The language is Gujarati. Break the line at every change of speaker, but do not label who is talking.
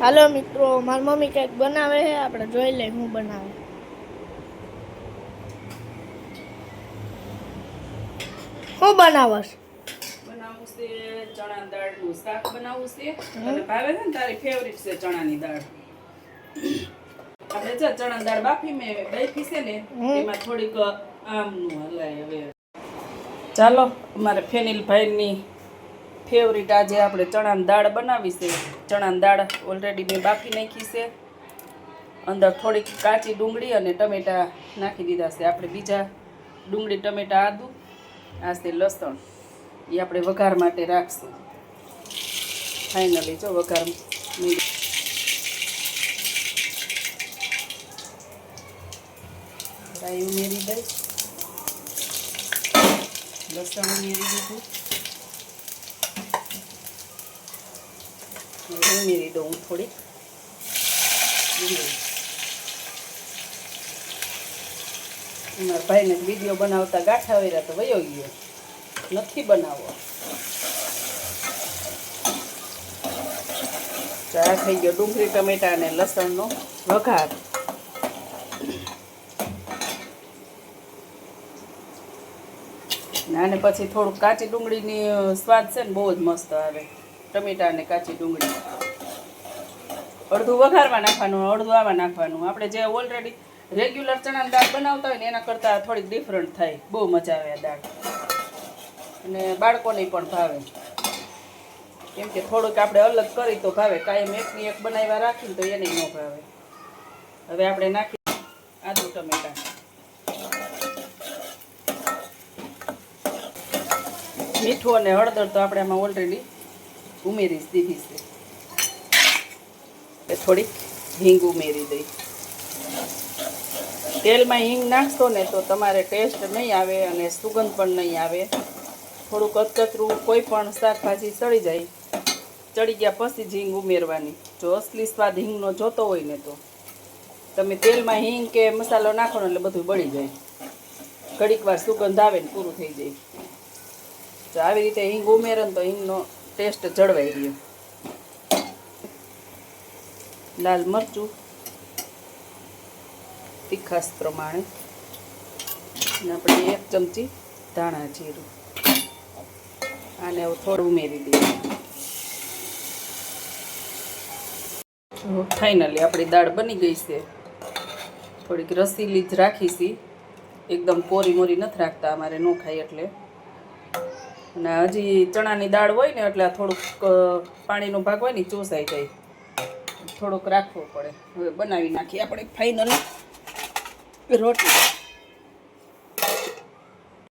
હાલો મિત્રો મારી મમ્મી કંઈક બનાવે છે આપણે જોઈ લઈએ હું બનાવે. શું
બનાવવું છે ચણા દાળનું શાક બનાવવું છે. તને ભાવે છે ને તારી ફેવરિટ છે ચણાની દાળ. આપણે જો ચણા દાળ બાફી મેં બાફી છે ને એમાં થોડીક આમનું હલાય હવે. ચાલો અમારે ફેનિલભાઈની ફેવરિટ આજે આપણે ચણાની દાળ બનાવી છે. ચણાની દાળ ઓલરેડી મેં બાફી નાખી છે. અંદર થોડીક કાચી ડુંગળી અને ટમેટા નાખી દીધા છે. આપણે બીજા ડુંગળી, ટમેટા, આદું, આ છે લસણ. એ આપણે વઘાર માટે રાખશું. ફાઇનલી જો વઘાર રાઈ ઉમેરી દઈશ. લસણ ઉમેરી દીધું. હવે ઉમેરી દઉં થોડીક. મારા ભાઈને વીડિયો બનાવતા ગાંઠા વેરા તો વયો ગયો. નથી બનાવવો. ચા થઈ ગયો, ડુંગળી, ટમેટા અને લસણનો વઘાર. અને પછી થોડુંક કાચી ડુંગળીની સ્વાદ છે ને બહુ જ મસ્ત આવે. ટમેટા અને કાચી ડુંગળી. અડધું વઘારવા નાખવાનું, અડધું આવા નાખવાનું. આપણે જે ઓલરેડી રેગ્યુલર ચણાની દાળ બનાવતા હોય ને, એના કરતાં થોડીક ડિફરન્ટ થાય. બહુ મજા આવે આ દાળ. અને બાળકોને પણ ભાવે. કેમ કે થોડુંક આપણે અલગ કરી તો ભાવે. કાયમ એકની એક બનાવ્યા રાખીને તો એને ન ભાવે. હવે આપણે નાખી આદુ ટમેટા. મીઠું અને હળદર તો આપણે આમાં ઓલરેડી ઉમેરી જ દીધી થોડીક હિંગ ઉમેરી દઈ. તેલમાં હિંગ નાખશો ને તો તમારે ટેસ્ટ નહીં આવે અને સુગંધ પણ નહીં આવે. થોડું કચકચરું કોઈ પણ શાકભાજી ચડી જાય, ચડી ગયા પછી જ હિંગ ઉમેરવાની. જો અસલી સ્વાદ હિંગનો જોતો હોય ને તો. તમે તેલમાં હિંગ કે મસાલો નાખો એટલે બધું બળી જાય. ઘડીક વાર સુગંધ આવે ને પૂરું થઈ જાય. તો આવી રીતે હિંગ ઉમેરો ને તો હિંગનો ટેસ્ટ જળવાઈ રહ્યો લાલ મરચું તીખાસ પ્રમાણે. અને આપણે એક ચમચી ધાણા જીરું. આને હવે થોડું ઉમેરી દઈએ. ફાઇનલી આપણી દાળ બની ગઈ છે. થોડીક રસીલી જ રાખી છે. એકદમ કોરી મોરી નથી રાખતા, અમારે ન ખાય એટલે. અને હજી ચણાની દાળ હોય ને એટલે થોડુંક પાણીનો ભાગ હોય ને ચોસાઈ જાય. થોડુંક રાખવું પડે. હવે બનાવી નાખીએ આપણે ફાઇનલ રોટલી.